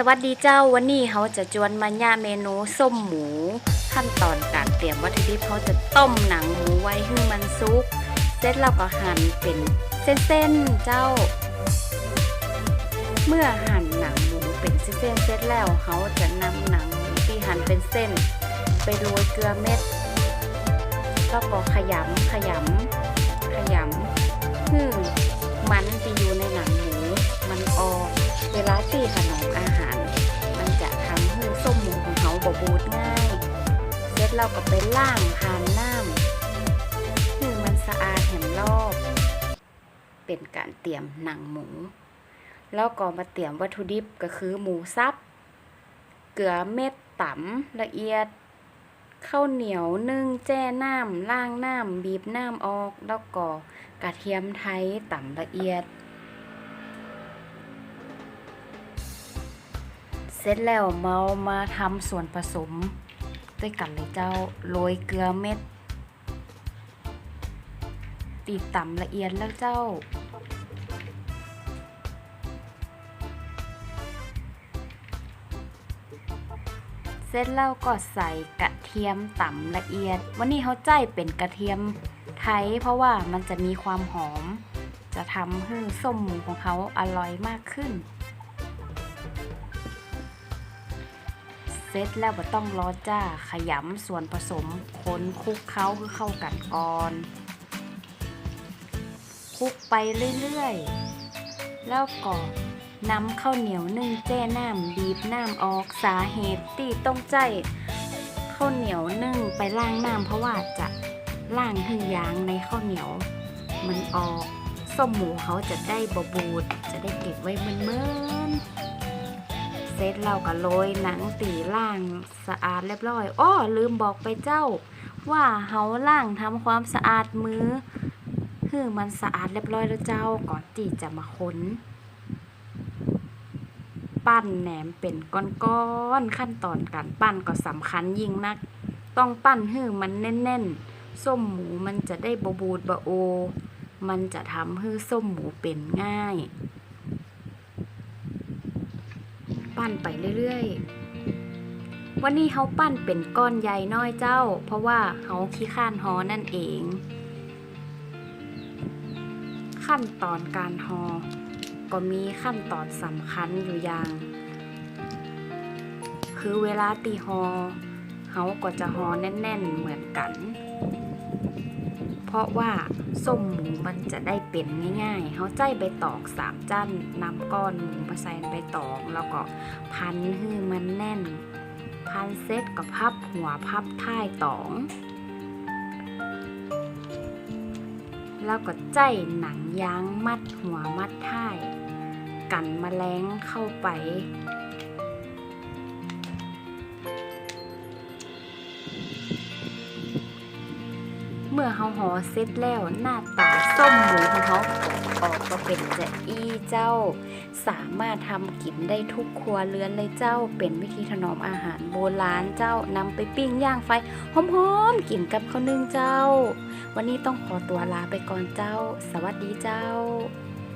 สวัสดีเจ้าวันนี้เขาจะจวนมาย่าเมนูส้มหมู ขั้นตอนการเตรียมวัตถุดิบเขาจะต้มหนังหมูไว้ให้มันสุก เสร็จแล้วก็หั่นเป็นเส้นๆเจ้า เมื่อหั่นหนังหมูเป็นเส้นๆเสร็จแล้วเขาจะนำหนังหมูที่หั่นเป็นเส้น ไปโรยเกลือเม็ดแล้วก็ขยำขยำขยำฮึ่มมันที่อยู่ในหนังหมูมันออกเวลาตีขน จเราก็ไปล่างทานน้ำให้มันสะอาดแหมรอบ เป็นการเตรียมหนังหมู แล้วก็มาเตรียมวัตถุดิบก็คือหมูสับ เกลือเม็ดตำละเอียด ข้าวเหนียวนึ่งแจ้น้ำล่างน้ำบีบน้ำออก แล้วก็กระเทียมไทยตำละเอียดเสร็จแล้วเมามาทำส่วนผสม ด้วยกันเลยเจ้าโรยเกลือเม็ด ตีต่ำละเอียดแล้วเจ้า เสร็จแล้วก็ใส่กระเทียมต่ำละเอียด วันนี้เขาใจเป็นกระเทียมไทย เพราะว่ามันจะมีความหอม จะทำให้ส้มหมูของเขาอร่อยมากขึ้น เสร็จแล้วก็ต้องรอจ้าขยำส่วนผสมคนคลุกเคล้าคือเข้ากันก่อนคลุกไปเรื่อยๆ แล้วก็นำข้าวเหนียวนึ่งแจ้น้ำบีบน้ำออกสาเหตุที่ต้องใจข้าวเหนียวนึ่งไปล่างน้ำเพราะว่าจะล่างให้ยางในข้าวเหนียว มันออกส้มหมูเขาจะได้บบูดจะได้เก็บไว้เมื่อนๆ เสร็จเราก็โรยหนังตีล่างสะอาดเรียบร้อยอ้อลืมบอกไปเจ้า ว่าเฮาล่างทำความสะอาดมือคือมันสะอาดเรียบร้อยแล้วเจ้าก่อนที่จะมาค้นปั้นแหนมเป็นก้อนๆขั้นตอนการปั้นก็สำคัญยิ่งนัก ต้องปั้นให้มันแน่นๆ ส้มหมูมันจะได้บบูดบะโอ มันจะทำให้ส้มหมูเป็นง่าย ปั้นไปเรื่อยๆ วันนี้เขาปั้นเป็นก้อนใหญ่น้อยเจ้า เพราะว่าเขาขี้ข้านฮอนั่นเอง ขั้นตอนการฮอก็มีขั้นตอนสำคัญอยู่อย่าง คือเวลาตีฮอเขาก็จะฮอแน่น ๆ เหมือนกัน เพราะว่าส้มหมูมันจะได้เป็นง่ายๆเขาใจใบตอกสามจั้นนำก้อนหมูมาใส่ใบตองแล้วก็พันให้มันแน่น พันเซ็ตกับพับหัวพับท้ายตอง แล้วก็ใจหนังยางมัดหัวมัดท้าย กันแมลงเข้าไป มื่อเขาห่อเสร็จแล้วหน้าตาส้มหมูของเขาออกมาเป็นจะอีเจ้า สามารถทำกินได้ทุกครัวเรือนเลยเจ้า เป็นวิธีถนอมอาหารโบราณเจ้านำไปปิ้งย่างไฟหอมๆกินกับข้าวนึ่งเจ้า วันนี้ต้องขอตัวลาไปก่อนเจ้า สวัสดีเจ้า